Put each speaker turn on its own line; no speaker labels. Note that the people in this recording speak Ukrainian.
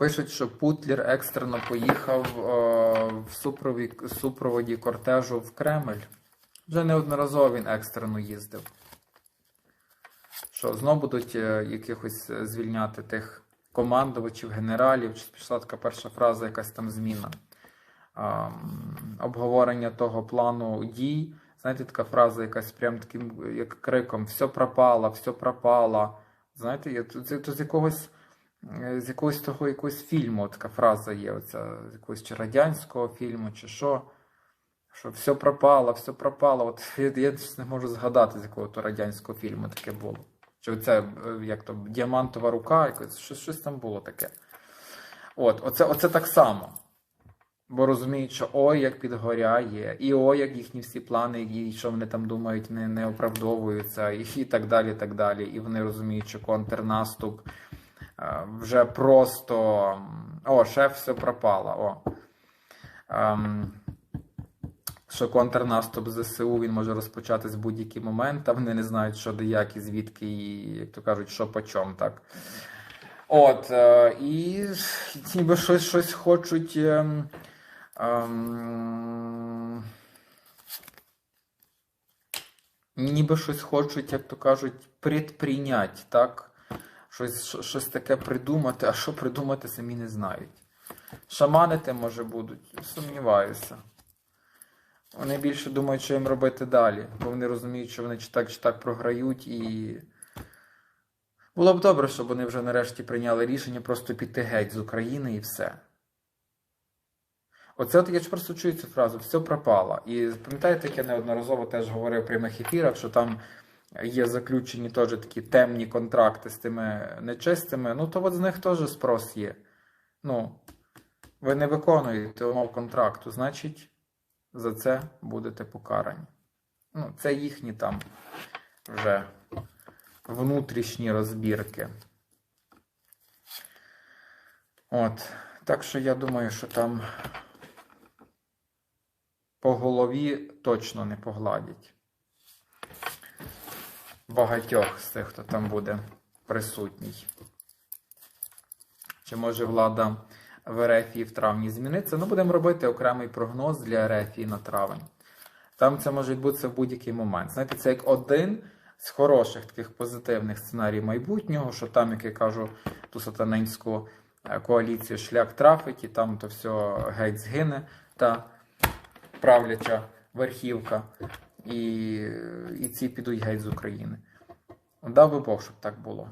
Пишуть, що Путлер екстрено поїхав е, в супрові, супроводі кортежу в Кремль. Вже неодноразово він екстрено їздив. Що знов будуть е, якихось е, звільняти тих командувачів, генералів, чи пішла така перша фраза, якась там зміна. Ам, обговорення того плану дій. Знаєте, така фраза, якась прям таким як криком: все пропало, все пропало. Знаєте, я- це, це з якогось з якогось того якогось фільму така фраза є, оця, з якогось чи радянського фільму, чи що. Що все пропало, все пропало. От я, я не можу згадати, з якого то радянського фільму таке було. Чи оце, е, як то, діамантова рука, якось, щось, щось там було таке. От, оце, оце так само. Бо розуміють, що ой, як підгоряє, і ой, як їхні всі плани, і що вони там думають, не, не оправдовуються, і, і так далі. Так далі. І вони розуміють, що контрнаступ е, вже просто о, шеф все пропало. О. Ем, що контрнаступ ЗСУ він може розпочатись в будь-який момент, а вони не знають, що де як і звідки, і, як то кажуть, що по чому, так. От, е, і ніби щось, щось хочуть. ем, ем, ніби щось хочуть, як то кажуть, предприйнять, так? Щось, щось таке придумати, а що придумати самі не знають. Шаманити, може, будуть, сумніваюся. Вони більше думають, що їм робити далі, бо вони розуміють, що вони чи так, чи так програють і. Було б добре, щоб вони вже нарешті прийняли рішення просто піти геть з України і все. Оце от я ж просто чую цю фразу, все пропало. І пам'ятаєте, як я неодноразово теж говорив в прямих ефірах, що там є заключені теж такі темні контракти з тими нечистими, ну то от з них теж спрос є. Ну, ви не виконуєте умов контракту, значить, за це будете покарані. Ну, це їхні там вже внутрішні розбірки. От. Так що я думаю, що там по голові точно не погладять. Багатьох з тих, хто там буде присутній. Чи може влада в Ерефії в травні зміниться? Ну, будемо робити окремий прогноз для Ерефії на травень. Там це може відбутися в будь-який момент. Знаєте, це як один з хороших таких позитивних сценарій майбутнього, що там, як я кажу, ту сатанинську е, коаліцію шлях трафить, і там то все геть згине, та правляча верхівка, і, і ці підуть геть з України. Дав би Бог, щоб так було.